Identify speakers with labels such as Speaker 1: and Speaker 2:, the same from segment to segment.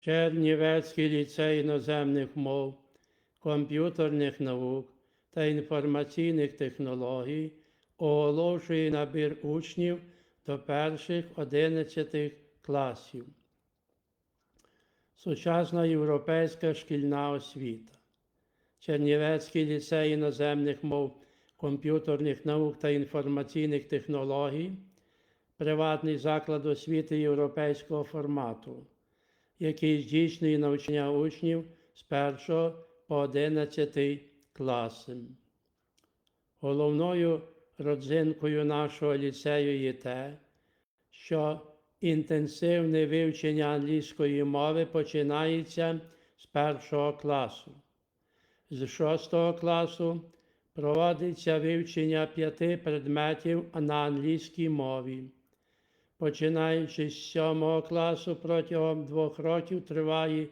Speaker 1: Чернівецький ліцей іноземних мов, комп'ютерних наук та інформаційних технологій оголошує набір учнів до перших 11 класів. Сучасна європейська шкільна освіта. Чернівецький ліцей іноземних мов, комп'ютерних наук та інформаційних технологій, приватний заклад освіти європейського формату, який здійснює навчання учнів з 1 по 11 класи. Головною родзинкою нашого ліцею є те, що інтенсивне вивчення англійської мови починається з першого класу. З шостого класу проводиться вивчення п'яти предметів на англійській мові. Починаючи з сьомого класу протягом двох років триває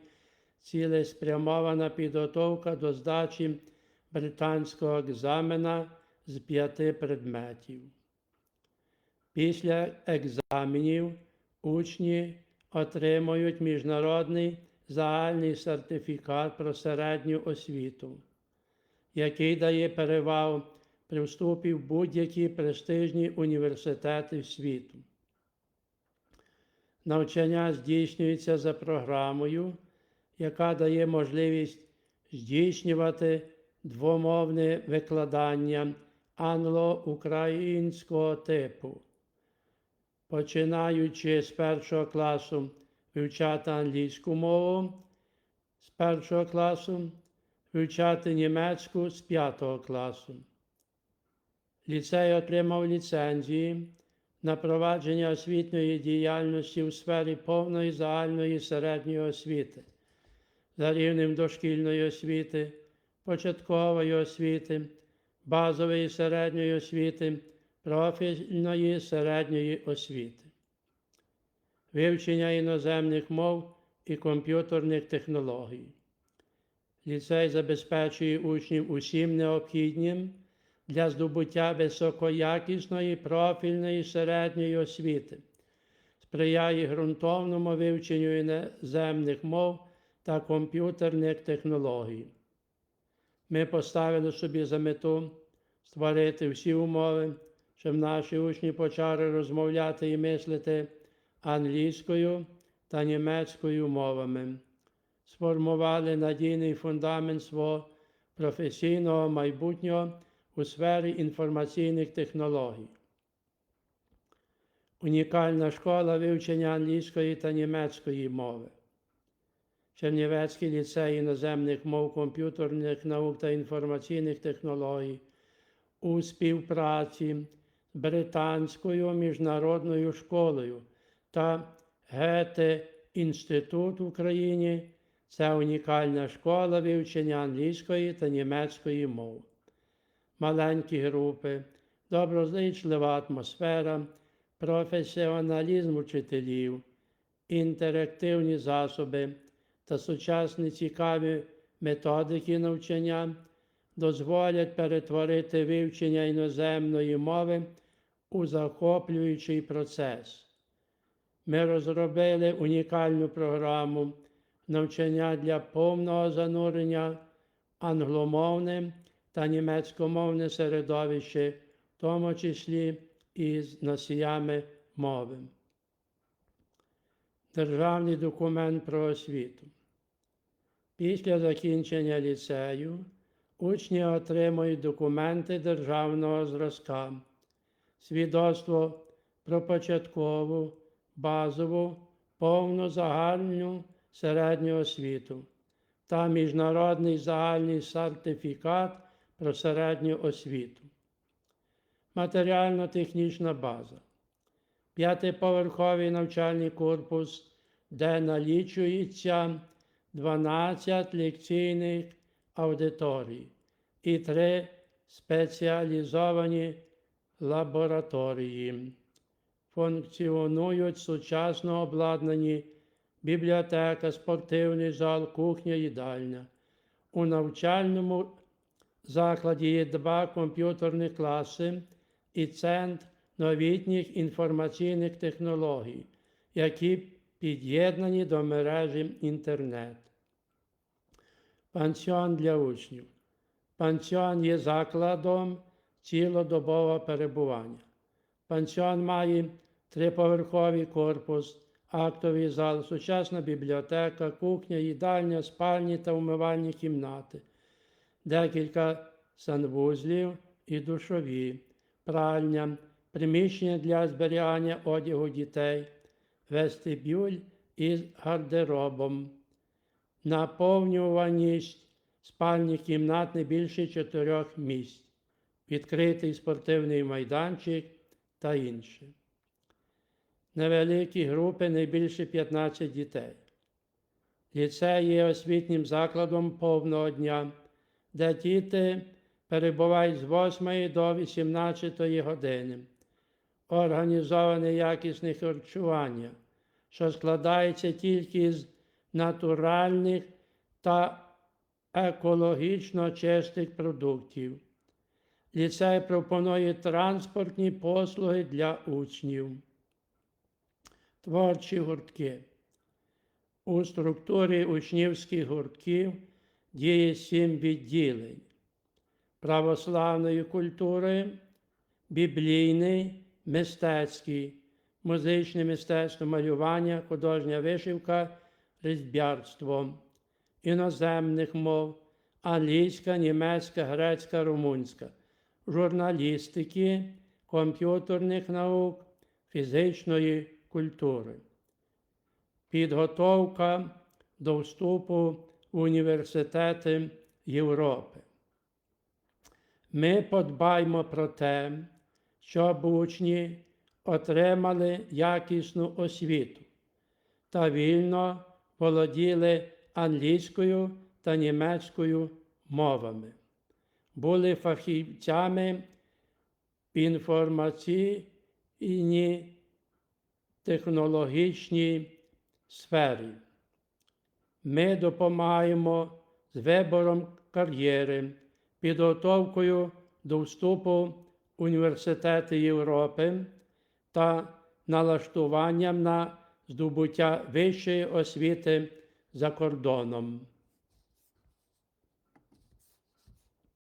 Speaker 1: цілеспрямована підготовка до здачі британського екзамена з п'яти предметів. Після екзаменів учні отримують міжнародний загальний сертифікат про середню освіту, який дає перевагу при вступі в будь-які престижні університети світу. Навчання здійснюється за програмою, яка дає можливість здійснювати двомовне викладання англо-українського типу, починаючи з першого класу вивчати англійську мову, з першого класу вивчати німецьку з п'ятого класу. Ліцей отримав ліцензії на провадження освітньої діяльності у сфері повної загальної середньої освіти за рівнем дошкільної освіти, початкової освіти, базової середньої освіти, профільної середньої освіти, вивчення іноземних мов і комп'ютерних технологій. Ліцей забезпечує учнів усім необхідним для здобуття високоякісної профільної середньої освіти, сприяє ґрунтовному вивченню іноземних мов та комп'ютерних технологій. Ми поставили собі за мету створити всі умови, щоб наші учні почали розмовляти і мислити англійською та німецькою мовами, сформували надійний фундамент свого професійного майбутнього у сфері інформаційних технологій. Унікальна школа вивчення англійської та німецької мови. Чернівецький ліцей іноземних мов комп'ютерних наук та інформаційних технологій у співпраці з Британською міжнародною школою та Гете Інститут в Україні це унікальна школа вивчення англійської та німецької мов. Маленькі групи, доброзичлива атмосфера, професіоналізм учителів, інтерактивні засоби та сучасні цікаві методики навчання дозволять перетворити вивчення іноземної мови у захоплюючий процес. Ми розробили унікальну програму навчання для повного занурення англомовне та німецькомовне середовище, в тому числі і з носіями мови. Державний документ про освіту. Після закінчення ліцею учні отримують документи державного зразка, свідоцтво про початкову, базову, повну загальну середню освіту та міжнародний загальний сертифікат про середню освіту. Матеріально-технічна база. П'ятиповерховий навчальний корпус, де налічується 12 лекційних аудиторій і три спеціалізовані лабораторії. Функціонують сучасно обладнані бібліотека, спортивний зал, кухня, їдальня. У навчальному закладі є два комп'ютерні класи і центр новітніх інформаційних технологій, які під'єднані до мережі інтернет. Пансіон для учнів. Пансіон є закладом цілодобового перебування. Пансіон має триповерховий корпус, актовий зал, сучасна бібліотека, кухня, їдальня, спальні та умивальні кімнати, декілька санвузлів і душові, пральня, приміщення для зберігання одягу дітей, вестибюль із гардеробом, наповнюваність спальних кімнат не більше чотирьох місць, відкритий спортивний майданчик та інше. Невеликі групи не більше 15 дітей. Ліцей є освітнім закладом повного дня, де діти перебувають з 8 до 18 години. Організоване якісне харчування, що складається тільки з натуральних та екологічно чистих продуктів. Ліцей пропонує транспортні послуги для учнів. Творчі гуртки. У структурі учнівських гуртків діє сім відділень. Православної культури, біблійний, мистецький, музичне мистецтво, малювання, художня вишивка, різьбярство, іноземних мов, англійська, німецька, грецька, румунська, журналістики, комп'ютерних наук, фізичної культури. Підготовка до вступу університети Європи. Ми подбаємо про те, щоб учні отримали якісну освіту та вільно володіли англійською та німецькою мовами, були фахівцями інформаційній технологічній сфері. Ми допомагаємо з вибором кар'єри, підготовкою до вступу в університети Європи та налаштуванням на здобуття вищої освіти за кордоном.